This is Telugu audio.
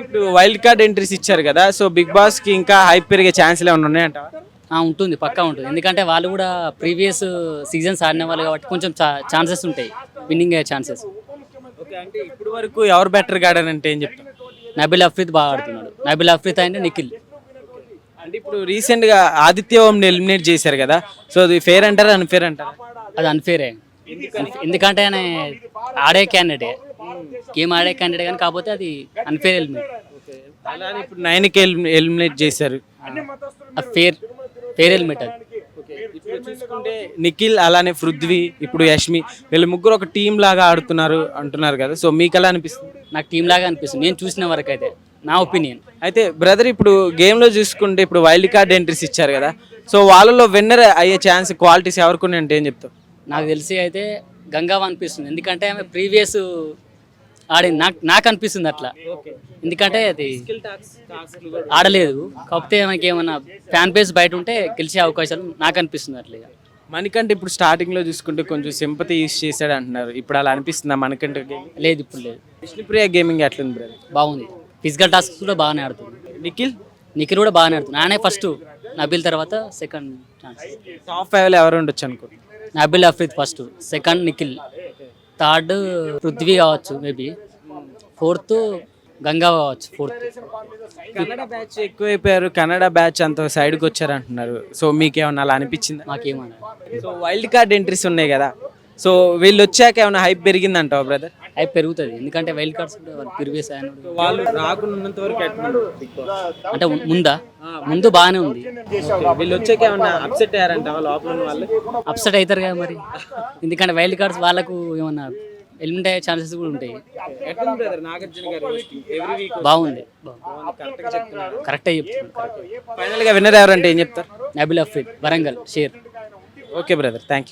ఇప్పుడు వైల్డ్ కార్డ్ ఎంట్రీస్ ఇచ్చారు కదా సో బిగ్ బాస్కి ఇంకా హైప్ పెరిగే ఛాన్సులు ఏమైనా ఉన్నాయంట ఉంటుంది పక్కా ఉంటుంది. ఎందుకంటే వాళ్ళు కూడా ప్రీవియస్ సీజన్స్ ఆడిన వాళ్ళు కాబట్టి కొంచెం ఛాన్సెస్ ఉంటాయి విన్నింగ్ అయ్యే ఛాన్సెస్ ఓకే అంటే ఇప్పుడు వరకు ఎవరు బెటర్ అంటే ఏం చెప్తారు నబిల్ అఫ్రీద్ బాగా ఆడుతున్నాడు. నబిల్ అఫ్రీద్ అండ్ నిఖిల్. అంటే ఇప్పుడు రీసెంట్గా ఆదిత్య ఓంని ఎలిమినేట్ చేశారు కదా సో అది ఫేర్ అంటారా అన్ఫేర్ అంటారా? అది అన్ఫేరే ఎందుకంటే ఆయన ఆడే క్యాండిడేట్ గేమ్ ఆడే క్యాండిడేట్ కానీ కాకపోతే అది అన్ఫేర్ ఎలిమినేట్ అలానే ఇప్పుడు నైన్కి ఎలిమినేట్ చేశారు. ఫేర్ ఫేర్ ఎలిమినేట్ అది. ఇప్పుడు చూసుకుంటే నిఖిల్ అలానే పృథ్వీ ఇప్పుడు యష్మి వీళ్ళు ముగ్గురు ఒక టీం లాగా ఆడుతున్నారు అంటున్నారు కదా. సో మీకు ఎలా అనిపిస్తుంది? నాకు టీం లాగా అనిపిస్తుంది. నేను చూసిన వరకు అయితే నా ఒపీనియన్ అయితే బ్రదర్ ఇప్పుడు గేమ్లో చూసుకుంటే ఇప్పుడు వైల్డ్ కార్డ్ ఎంట్రీస్ ఇచ్చారు కదా. సో వాళ్ళలో విన్నర్ అయ్యే ఛాన్స్ క్వాలిటీస్ ఎవరికి ఉన్నాయంటే ఏం చెప్తావు? నాకు తెలిసి అయితే గంగావ అనిపిస్తుంది. ఎందుకంటే ఆమె ప్రీవియస్ ఆడింది నాకు నాకు అనిపిస్తుంది అట్లా. ఎందుకంటే అది ఆడలేదు. కాకపోతే మనకి ఏమన్నా ఫ్యాన్ బేస్ బయట ఉంటే గెలిచే అవకాశాలు నాకు అనిపిస్తుంది అట్లా. మనకంటే ఇప్పుడు స్టార్టింగ్లో చూసుకుంటే కొంచెం సింపతి యూస్ చేశాడు అంటున్నారు. ఇప్పుడు అలా అనిపిస్తుందా మనకంటే లేదు ఇప్పుడు లేదు. విష్ణుప్రియ గేమింగ్ ఎట్లుంది బ్రదర్ బాగుంది. ఫిజికల్ టాస్క్ కూడా బాగానే ఆడుతుంది. నిఖిల్? నిఖిల్ కూడా బాగానే ఆడుతుంది. నానే ఫస్ట్ నబిల్ తర్వాత సెకండ్ ఛాన్స్ టాప్ ఫైవ్లో ఎవరు ఉండొచ్చు అనుకో Nabeel Afridi first second Nikhil. Third Prithvi కావచ్చు మేబీ. ఫోర్త్ గంగా కావచ్చు ఫోర్త్. కన్నడ బ్యాచ్ ఎక్కువైపోయారు కన్నడ బ్యాచ్ అంత సైడ్కి వచ్చారు అంటున్నారు సో మీకేమన్నా అలా అనిపించిందా? మాకేమన్నా. సో వైల్డ్ కార్డ్ ఎంట్రీస్ ఉన్నాయి కదా. సో వీళ్ళు వచ్చాక ఏమైనా హైప్ పెరిగిందంటావా బ్రదర్? అవి పెరుగుతుంది. ఎందుకంటే వైల్డ్ కార్డ్స్ వాళ్ళు ప్రీవియస్ ఆయన వాళ్ళు రాకున్నంత వరకు అంటే ముందా ముందు బాగానే ఉంది. వీళ్ళు వచ్చాక ఏమన్నా అప్సెట్ అయ్యారంటావా లోపల ఉన్న వాళ్ళు? అప్సెట్ అవుతారు కదా మరి. ఎందుకంటే వైల్డ్ కార్డ్స్ వాళ్ళకు ఏమన్నా ఎలిమినేట్ అయ్యే ఛాన్సెస్ కూడా ఉంటాయి. ఎట్లుంది బ్రదర్ నాగార్జున గారు ఎవ్రీ వీక్ బాగుంది. కరెక్ట్గా చెప్తున్నారు కరెక్టే చెప్తున్నాను ఫైనల్గా విన్నర్ ఎవరంటే ఏం చెప్తారు? Nabil Afreed Warangal share. Okay brother thank you